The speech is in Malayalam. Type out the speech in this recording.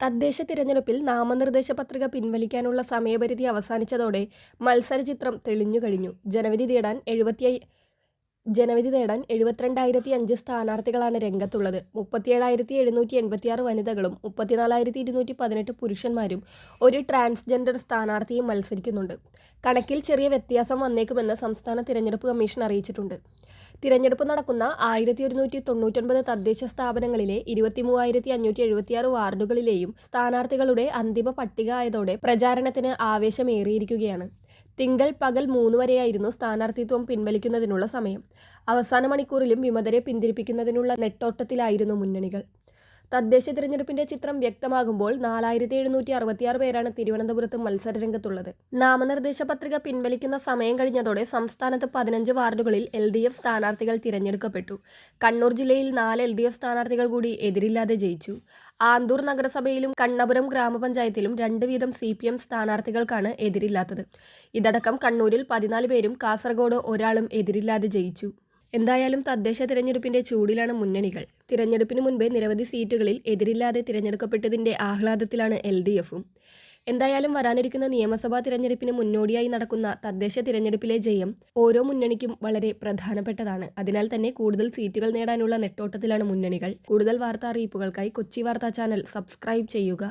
തദ്ദേശ തിരഞ്ഞെടുപ്പിൽ നാമനിർദ്ദേശ പത്രിക പിൻവലിക്കാനുള്ള സമയപരിധി അവസാനിച്ചതോടെ മത്സരചിത്രം തെളിഞ്ഞുകഴിഞ്ഞു. ജനവിധി തേടാൻ എഴുപത്തി ജനവിധി തേടാൻ എഴുപത്തിരണ്ടായിരത്തി അഞ്ച് സ്ഥാനാർത്ഥികളാണ് രംഗത്തുള്ളത്. മുപ്പത്തിയേഴായിരത്തി എഴുന്നൂറ്റി എൺപത്തിയാറ് വനിതകളും മുപ്പത്തിനാലായിരത്തി ഇരുന്നൂറ്റി പതിനെട്ട് പുരുഷന്മാരും ഒരു ട്രാൻസ്ജെൻഡർ സ്ഥാനാർത്ഥിയും മത്സരിക്കുന്നുണ്ട്. കണക്കിൽ ചെറിയ വ്യത്യാസം വന്നേക്കുമെന്ന് സംസ്ഥാന തിരഞ്ഞെടുപ്പ് കമ്മീഷൻ അറിയിച്ചിട്ടുണ്ട്. തിരഞ്ഞെടുപ്പ് നടക്കുന്ന ആയിരത്തി ഒരുന്നൂറ്റി തൊണ്ണൂറ്റൊൻപത് തദ്ദേശ സ്ഥാപനങ്ങളിലെ ഇരുപത്തിമൂവായിരത്തി അഞ്ഞൂറ്റി എഴുപത്തിയാറ് വാർഡുകളിലെയും സ്ഥാനാർത്ഥികളുടെ അന്തിമ പട്ടിക ആയതോടെ പ്രചാരണത്തിന് ആവേശമേറിയിരിക്കുകയാണ്. തിങ്കൾ പകൽ മൂന്ന് വരെയായിരുന്നു സ്ഥാനാർത്ഥിത്വം പിൻവലിക്കുന്നതിനുള്ള സമയം. അവസാന മണിക്കൂറിലും വിമതരെ പിന്തിരിപ്പിക്കുന്നതിനുള്ള നെട്ടോട്ടത്തിലായിരുന്നു മുന്നണികൾ. തദ്ദേശ തിരഞ്ഞെടുപ്പിന്റെ ചിത്രം വ്യക്തമാകുമ്പോൾ നാലായിരത്തി എഴുന്നൂറ്റി അറുപത്തിയാറ് പേരാണ് തിരുവനന്തപുരത്ത് മത്സരരംഗത്തുള്ളത്. നാമനിർദ്ദേശ പത്രിക പിൻവലിക്കുന്ന സമയം കഴിഞ്ഞതോടെ സംസ്ഥാനത്ത് പതിനഞ്ച് വാർഡുകളിൽ എൽ ഡി എഫ് സ്ഥാനാർത്ഥികൾ തിരഞ്ഞെടുക്കപ്പെട്ടു. കണ്ണൂർ ജില്ലയിൽ നാല് എൽ ഡി എഫ് സ്ഥാനാർത്ഥികൾ കൂടി എതിരില്ലാതെ ജയിച്ചു. ആന്തൂർ നഗരസഭയിലും കണ്ണപുരം ഗ്രാമപഞ്ചായത്തിലും രണ്ട് വീതം സി പി എം സ്ഥാനാർത്ഥികൾക്കാണ് എതിരില്ലാത്തത്. ഇതടക്കം കണ്ണൂരിൽ പതിനാല് പേരും കാസർഗോഡ് ഒരാളും എതിരില്ലാതെ ജയിച്ചു. എന്തായാലും തദ്ദേശ തിരഞ്ഞെടുപ്പിന്റെ ചൂടിലാണ് മുന്നണികൾ. തിരഞ്ഞെടുപ്പിന് മുൻപേ നിരവധി സീറ്റുകളിൽ എതിരില്ലാതെ തിരഞ്ഞെടുക്കപ്പെട്ടതിന്റെ ആഹ്ലാദത്തിലാണ് എൽ ഡി എഫും. എന്തായാലും വരാനിരിക്കുന്ന നിയമസഭാ തിരഞ്ഞെടുപ്പിന് മുന്നോടിയായി നടക്കുന്ന തദ്ദേശ തിരഞ്ഞെടുപ്പിലെ ജയം ഓരോ മുന്നണിക്കും വളരെ പ്രധാനപ്പെട്ടതാണ്. അതിനാൽ തന്നെ കൂടുതൽ സീറ്റുകൾ നേടാനുള്ള നെട്ടോട്ടത്തിലാണ് മുന്നണികൾ. കൂടുതൽ വാർത്താ അറിയിപ്പുകൾക്കായി കൊച്ചി വാർത്താ ചാനൽ സബ്സ്ക്രൈബ് ചെയ്യുക.